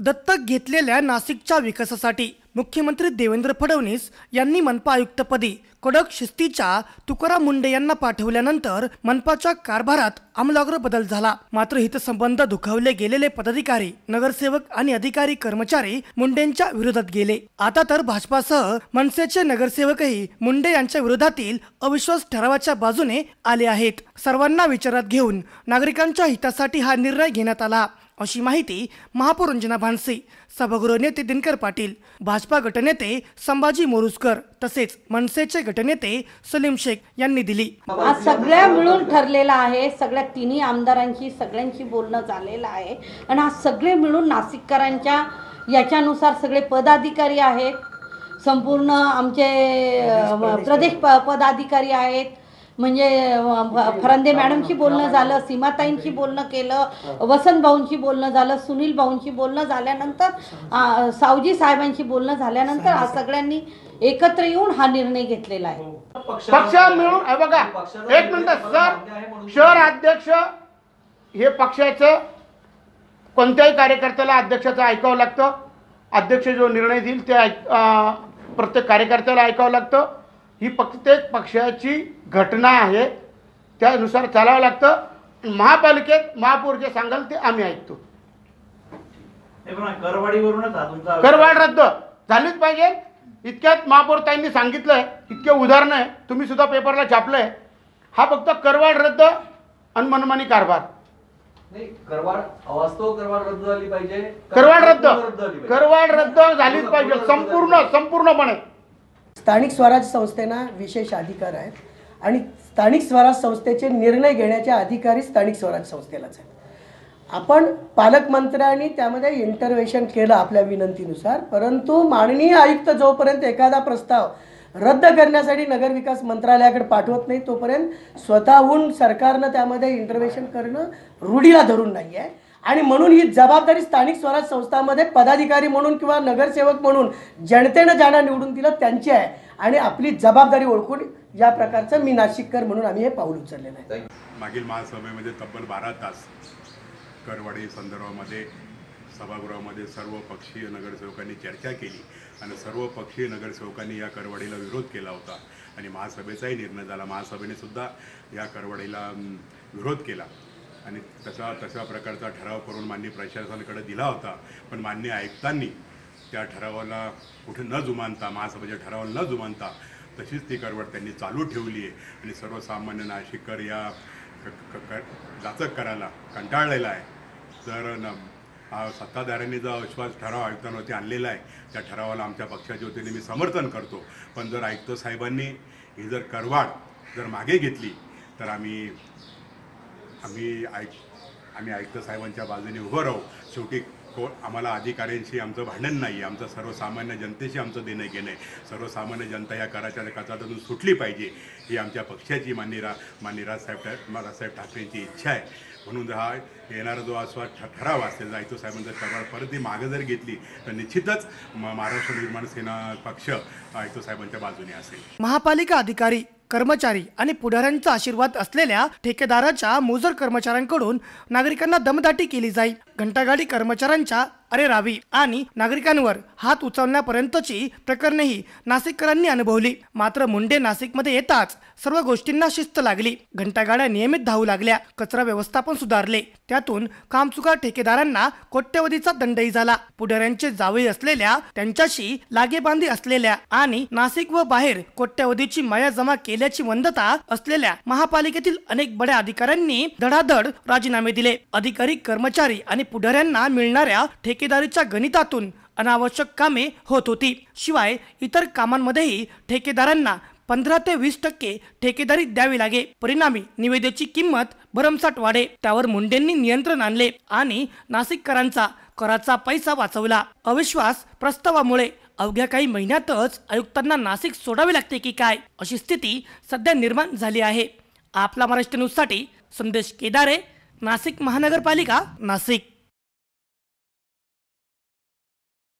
दत्तक घेतलेल्या नाशिकच्या विकासासाठी. मुख्यमंत्री देवेंद्र फडणवीस यांनी मनपा आयुक्तपदी कडक शिस्तीच्या तुकाराम मुंडे यांना पाठवल्यानंतर मनपाच्या कारभारात आमलाग्र बदल झाला. मात्र हितसंबंध दुखावले गेलेले पदाधिकारी नगरसेवक आणि अधिकारी कर्मचारी मुंडेंच्या विरोधात गेले. आता तर भाजपासह मनसेचे नगरसेवकही मुंडे यांच्या विरोधातील अविश्वास ठरावाच्या बाजूने आले आहेत. सर्वांना विचारात घेऊन नागरिकांच्या हितासाठी हा निर्णय घेण्यात आला. अशी माहिती महापौर रंजना भानसे सभागृह नेते दिनकर पाटील भाजपा गटनेते संभाजी मोरुसकर तसेच मनसेचे गटनेते सलीम शेख यांनी दिली. आज सगळ्या मिळून ठरलेला आहे सगळ्या तिन्ही आमदारांशी सगळ्यांशी बोलणं झालेलं आहे. आणि आज सगळे मिळून नाशिककरांच्या याच्यानुसार सगळे पदाधिकारी आहेत. संपूर्ण आमचे प्रदेश प पदाधिकारी आहेत. म्हणजे फरंदे फरांदे मॅडमशी बोलणं झालं सीमाताईंशी बोलणं केलं वसंत भाऊंशी बोलणं झालं सुनील भाऊंशी बोलणं झाल्यानंतर सावजी साहेबांशी बोलणं झाल्यानंतर आज सगळ्यांनी एकत्र येऊन हा निर्णय घेतलेला आहे. पक्ष मिळून बघा एक मिनिट सर शहर अध्यक्ष हे पक्षाचं कोणत्याही कार्यकर्त्याला अध्यक्षाचं ऐकावं लागतं. अध्यक्ष जो निर्णय देईल ते ऐक प्रत्येक कार्यकर्त्याला ऐकावं लागतं. ही प्रत्येक पक्षाची घटना आहे. त्यानुसार चालावं लागतं. महापालिकेत महापौर जे सांगाल ते आम्ही ऐकतो. करवाढ रद्द झालीच पाहिजे. इतक्यात महापौरताईंनी सांगितलंय. इतके उदाहरणं आहे. तुम्ही सुद्धा पेपरला छापलंय. हा फक्त करवाढ रद्द आणि मनमानी कारभार. करवाढ रद्द. करवाढ रद्द. झालीच पाहिजे. संपूर्ण संपूर्णपणे. स्थानिक स्वराज संस्थेना विशेष अधिकार आहेत. आणि स्थानिक स्वराज संस्थेचे निर्णय घेण्याचे अधिकारी स्थानिक स्वराज संस्थेलाच आहेत. आपण पालकमंत्र्यांनी त्यामध्ये इंटरव्हेशन केलं आपल्या विनंतीनुसार परंतु माननीय आयुक्त जोपर्यंत एखादा प्रस्ताव रद्द करण्यासाठी नगरविकास मंत्रालयाकडे पाठवत नाही तोपर्यंत स्वतःहून सरकारनं त्यामध्ये इंटरव्हेशन करणं रूढीला धरून नाही आहे आणि म्हणून ही जबाबदारी स्थानिक स्वराज संस्थांमध्ये पदाधिकारी म्हणून किंवा नगरसेवक म्हणून जनतेनं ज्यांना निवडून दिलं त्यांची आहे. आणि आपली जबाबदारी ओळखून या प्रकारचं मी नाशिककर म्हणून आम्ही हे पाऊल उचललेलं आहे. मागील महासभेमध्ये तब्बल बारा तास करवाढी संदर्भामध्ये सभागृहामध्ये सर्व पक्षीय नगरसेवकांनी चर्चा केली आणि सर्व पक्षीय नगरसेवकांनी या करवाढीला विरोध केला होता आणि महासभेचाही निर्णय झाला. महासभेने सुद्धा या करवाढीला अं, विरोध केला. आणि तसा तशा प्रकारचा ठराव करून मान्य प्रशासनाकडे दिला होता. पण मान्य आयुक्तांनी त्या ठरावाला कुठे न जुमानता महासभेच्या ठरावाला न जुमानता तशीच ती करवड त्यांनी चालू ठेवली आहे. आणि सर्वसामान्य नाशिककर या क- क- क- जाचक करायला कंटाळलेला आहे. तर न हा सत्ताधाऱ्यांनी जो अविश्वास ठराव आयुक्तांवरती आणलेला आहे त्या ठरावाला आमच्या पक्षाच्या वतीने मी समर्थन करतो. पण जर आयुक्त साहेबांनी ही जर करवाढ जर मागे घेतली तर आम्ही आम्ही ऐक आम्ही आयुक्त साहेबांच्या बाजूने उभं राहू. शेवटी को आम्हाला अधिकाऱ्यांशी आमचं भांडण नाही आहे आमचं सर्वसामान्य जनतेशी आमचं देणं घेणं आहे. सर्वसामान्य जनता या कराच्या कचातून सुटली पाहिजे ही आमच्या पक्षाची मान्य रा मान्य राजसाहेब ठा राजसाहेब ठाकरेंची इच्छा आहे. म्हणून हा येणारा जो आस्वाद ठ ठराव असेल जर आयुक्त साहेबांचा ठराव परत ती मागं जर घेतली तर निश्चितच म- महाराष्ट्र निर्माण सेना पक्ष आयुक्त साहेबांच्या बाजूने असेल. महापालिका अधिकारी कर्मचारी आणि पुढाऱ्यांचा आशीर्वाद असलेल्या ठेकेदाराच्या मोजर कर्मचाऱ्यांकडून नागरिकांना दमदाटी केली जाईल. घंटागाडी कर्मचाऱ्यांच्या अरे रावी आणि नागरिकांवर हात उचलण्यापर्यंतची प्रकरणेही नाशिककरांनी अनुभवली. मात्र मुंडे नाशिकमध्ये येताच सर्व गोष्टींना शिस्त लागली. घंटागाड्या नियमित धावू लागल्या. कचरा व्यवस्थापन सुधारले. त्यातून कामचुका ठेकेदारांना कोट्यवधीचा दंडही झाला. पुढाऱ्यांचे जावई असलेल्या त्यांच्याशी लागेबांधी असलेल्या आणि नाशिक व बाहेर कोट्यवधीची माया जमा केल्याची वंदता असलेल्या महापालिकेतील अनेक बड्या अधिकाऱ्यांनी धडाधड राजीनामे दिले. अधिकारी कर्मचारी आणि पुढाऱ्यांना मिळणाऱ्या ठेकेदारीच्या गणितातून अनावश्यक कामे होत होती. शिवाय इतर कामांमध्येही ठेकेदारांना पंधरा ते वीस टक्के ठेकेदारी द्यावी लागे. परिणामी निवेदेची किंमत भरमसाठ वाढे. त्यावर मुंडेंनी नियंत्रण आणले आणि नाशिककरांचा कराचा पैसा वाचवला. अविश्वास प्रस्तावामुळे अवघ्या काही महिन्यातच आयुक्तांना नाशिक सोडावे लागते की काय? अशी स्थिती सध्या निर्माण झाली आहे. आपला महाराष्ट्र न्यूजसाठी संदेश केदारे नाशिक महानगरपालिका नाशिक.